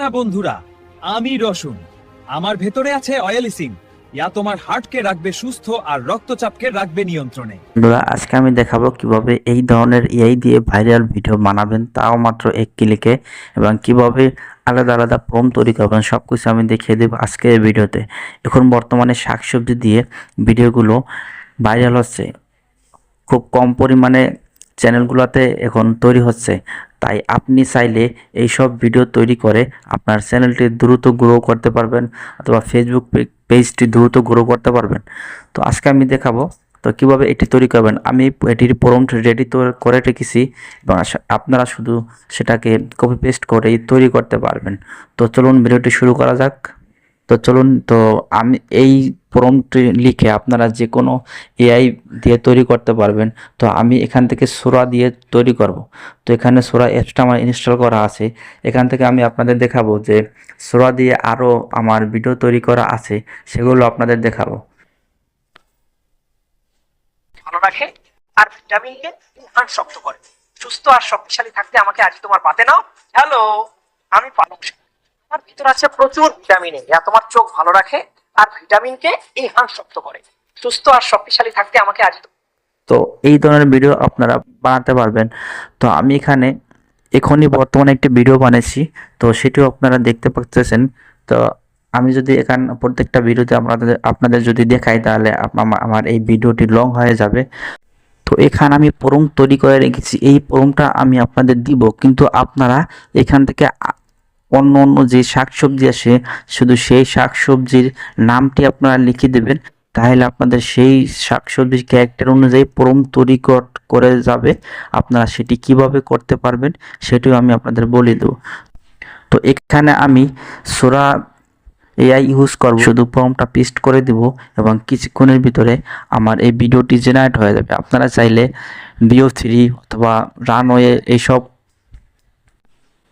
না বন্ধুরা, আমি রসুন। আমার ভেতরে আছে অয়েলিসিন। ইয়া তোমার হার্টকে রাখবে সুস্থ আর রক্তচাপকে রাখবে নিয়ন্ত্রণে। বন্ধুরা, আজকে আমি দেখাবো কীভাবে এই ধরনের এআই দিয়ে ভাইরাল ভিডিও বানাবেন, তাও মাত্র এক ক্লিকে এবং কীভাবে আলাদা আলাদা প্রম তৈরি করবেন সব কিছু আমি দেখিয়ে দেবো আজকে এই ভিডিওতে। এখন বর্তমানে শাকসবজি দিয়ে ভিডিওগুলো ভাইরাল হচ্ছে। খুব কম পরিমাণে চ্যানেলগুলোতে এখন তৈরি হচ্ছে। তাই আপনি চাইলে এই সব ভিডিও তৈরি করে আপনার চ্যানেলটি দ্রুত গ্রো করতে পারবেন অথবা ফেসবুক পেজটি দ্রুত গ্রো করতে পারবেন। তো আজকে আমি দেখাবো তো কীভাবে এটি তৈরি করবেন। আমি এটির প্রম্পট রেডি করে রেখেছি এবং আপনারা শুধু সেটাকে কপি পেস্ট করেই তৈরি করতে পারবেন। তো চলুন ভিডিওটি শুরু করা যাক। তো চলুন, তো আমি এই প্রম্পটি লিখে আপনারা যে কোনো এআই দিয়ে তৈরি করতে পারবেন। তো আমি এখান থেকে সোরা দিয়ে তৈরি করব। তো এখানে সোরা অ্যাপসটা আমার ইনস্টল করা আছে। এখান থেকে আমি আপনাদের দেখাবো যে সোরা দিয়ে আরও আমার ভিডিও তৈরি করা আছে, সেগুলো আপনাদের দেখাবো। রাখে আর সুস্থ আর শক্তিশালী থাকতে আমাকে আজ তোমার পাতে নাও। হ্যালো আমি আমার ভিতর আছে প্রচুর ভিটামিন এ। যা তোমার চোখ ভালো রাখে আর ভিটামিনকে হাড় শক্ত করে। সুস্থ আর শক্তিশালী থাকতে আমাকে আজ তো এই ধরনের ভিডিও আপনারা বানাতে পারবেন। তো আমি এখানে এখনই বর্তমানে একটি ভিডিও বানিয়েছি তো সেটিও আপনারা দেখতে পাচ্ছেন তো আমি যদি এখান প্রত্যেকটা ভিডিওতে আপনাদের আপনাদের যদি দেখাই, তাহলে আমার এই ভিডিওটি লং হয়ে যাবে। তো এখানে আমি প্রম তৈরি করে রেখেছি। এই প্রমটা আমি আপনাদের দিব। কিন্তু আপনারা এখান থেকে অন্য অন্য যে শাকসবজি আসে, শুধু সেই শাকসবজির নামটি আপনারা লিখে দেবেন, তাহলে আপনাদের সেই শাকসবজির ক্যারেক্টার অনুযায়ী প্রম তৈরি কর- যাবে, আপনারা সেটি কীভাবে করতে পারবেন সেটিও আমি আপনাদের বলে দেবো। তো এখানে আমি সোরা এআই ইউজ করব, শুধু প্রমটা পেস্ট করে দিব এবং কিছুক্ষণের ভিতরে আমার এই ভিডিওটি জেনারেট হয়ে যাবে। আপনারা চাইলে বিও থ্রি অথবা রানওয়ে এইসব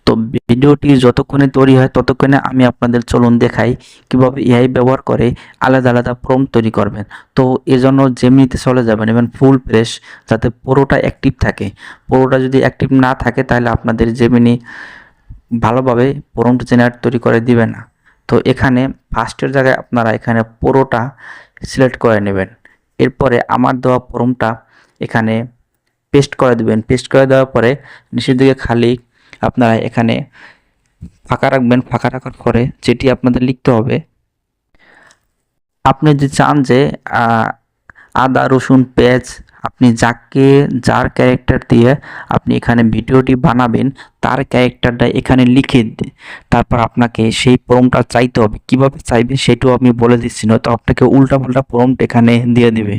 তো ভিডিওটি যতক্ষণে তৈরি হয় ততক্ষণে আমি আপনাদের চলুন দেখাই কীভাবে এআই ব্যবহার করে আলাদা আলাদা প্রম তৈরি করবেন। তো এজন্য জেমিনিতে চলে যাবেন এবং ফুল প্রেস যাতে পুরোটা অ্যাক্টিভ থাকে। পুরোটা যদি অ্যাক্টিভ না থাকে তাহলে আপনাদের জেমিনি ভালোভাবে প্রম্পট জেনারেট তৈরি করে দিবে না। তো এখানে ফার্স্টের জায়গায় আপনারা এখানে পুরোটা সিলেক্ট করে নেবেন। এরপরে আমার দেওয়া প্রম্পটা এখানে পেস্ট করে দিবেন। পেস্ট করে দেওয়ার পরে নিচের দিকে খালি আপনারা এখানে ফাঁকা রাখবেন, ফাঁকা রাখার পরে যেটি আপনাদের লিখতে হবে, আপনি যে চান যে আদা, রসুন, পেঁয়াজ, আপনি যাকে, যার ক্যারেক্টার দিয়ে আপনি এখানে ভিডিওটি বানাবেন, তার ক্যারেক্টারটা এখানে লিখে তারপর আপনাকে সেই প্রমটা চাইতে হবে। কীভাবে চাইবে সেটাও আমি বলে দিচ্ছি না তো আপনাকে উল্টা পাল্টা প্রম্পট এখানে দিয়ে দিবে।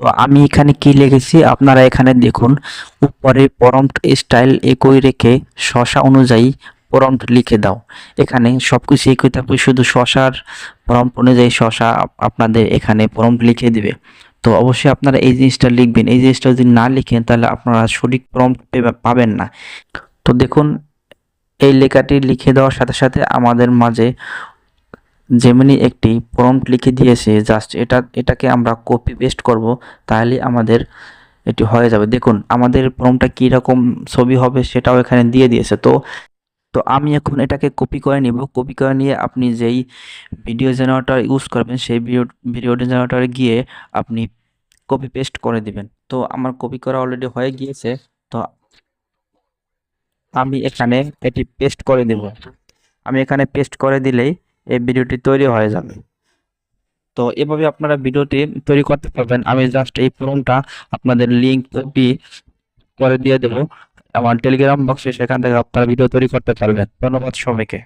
তো আমি এখানে কি লিখেছি? আপনারা এখানে দেখুন, উপরে প্রম্পট স্টাইল একই রেখে শশা অনুযায়ী প্রম্পট লিখে দাও। এখানে সব কিছু একই থাকবে, শুধু শশার প্রম্পট অনুযায়ী শশা আপ- আপনাদের এখানে প্রম্পট লিখে দিবে। তো অবশ্যই আপনারা এই জিনিসটা লিখবেন। এই জিনিসটা যদি না লিখেন, তাহলে আপনারা সঠিক প্রম্পট পাবেন না। তো দেখুন, এই লেখাটি লিখে দেওয়ার সাথে সাথে আমাদের মাঝে যেমনি একটি প্রম্পট লিখে দিয়েছে জাস্ট এটা, এটাকে আমরা কপি পেস্ট করব, তাহলে আমাদের এটি হয়ে যাবে। দেখুন, আমাদের প্রম্পটটা কী রকম ছবি হবে সেটাও এখানে দিয়ে দিয়েছে। তো তো আমি এখন এটাকে কপি করে নিব। কপি করে নিয়ে আপনি যেই ভিডিও জেনারেটর ইউজ করবেন, সেই ভিডিও ভিডিও জেনারেটরে গিয়ে আপনি কপি পেস্ট করে দিবেন। তো, আমার কপি করা অলরেডি হয়ে গিয়েছে। তো, আমি এখানে এটি পেস্ট করে দেব। আমি এখানে পেস্ট করে দিলেই এই ভিডিওটি তৈরি হয়ে যাবে। তো এভাবে আপনারা ভিডিওটি তৈরি করতে পারবেন। আমি জাস্ট এই ফর্মটা আপনাদের লিঙ্ক কপি করে দিয়ে দেবো। আমার টেলিগ্রাম বক্সে সেখান থেকে আপনারা ভিডিও তৈরি করতে পারবেন। ধন্যবাদ সবাইকে।